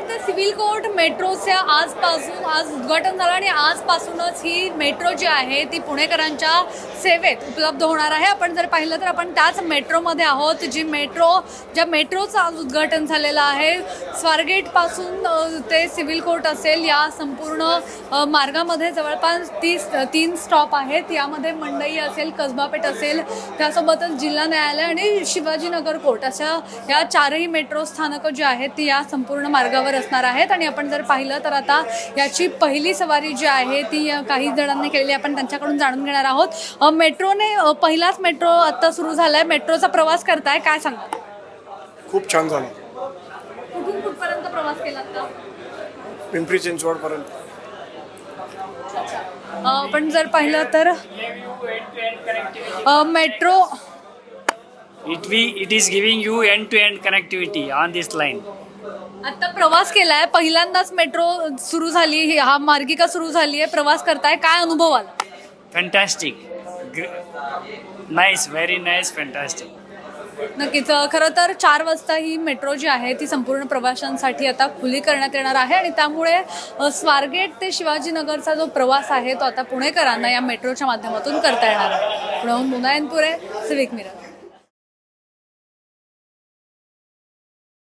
स्वारगेट ते civil court मेट्रोच्या आजपासून आज उद्घाटन झालं आणि आजपासूनच ही मेट्रो जी आहे ती पुणेकरांच्या सेवेत उपलब्ध होणार आहे. आपण जर पाहिलं तर आपण त्याच मेट्रोमध्ये आहोत जी मेट्रो ज्या मेट्रोचं आज उद्घाटन झालेलं आहे. स्वारगेटपासून ते सिव्हिल कोर्ट असेल या संपूर्ण मार्गामध्ये जवळपास तीस तीन स्टॉप आहेत. यामध्ये मंडई असेल कसबापेठ असेल त्यासोबतच जिल्हा न्यायालय आणि शिवाजीनगर कोर्ट अशा या चारही मेट्रो स्थानकं जी आहेत ती या संपूर्ण मार्गावर असणार आहेत. आणि आपण जर पाहिलं तर आता याची पहिली सवारी जी आहे ती काही जणांनी केलेली आहे. आपण त्यांच्याकडून जाणून घेणार आहोत. अ, मेट्रोने पहिलाच मेट्रो आता सुरू झालाय. मेट्रोचा प्रवास करताय. काय सांगा खूप छान झालं. कुठून कुठपर्यंत प्रवास केला का पिंपरी चिंचवडपर्यंत. आपण जर पाहिलं तर अ, metro It we it is giving you end to end connectivity on this line. आता प्रवास केलाय. पहिल्यांदाच मेट्रो सुरू झाली. ही- हा मार्गिका सुरू झाली आहे. प्रवास करताय. काय अनुभव आला. Gr- nice, very nice, fantastic. नक्कीच. खरं तर चार वाजता ही मेट्रो जी आहे ती संपूर्ण प्रवाशांसाठी आता खुली करण्यात येणार आहे आणि त्यामुळे स्वारगेट ते शिवाजीनगरचा जो प्रवास आहे तो आता पुणेकरांना या मेट्रोच्या माध्यमातून करता येणार आहे. पुण्याहून मुनायनपुरे सिविक मिरर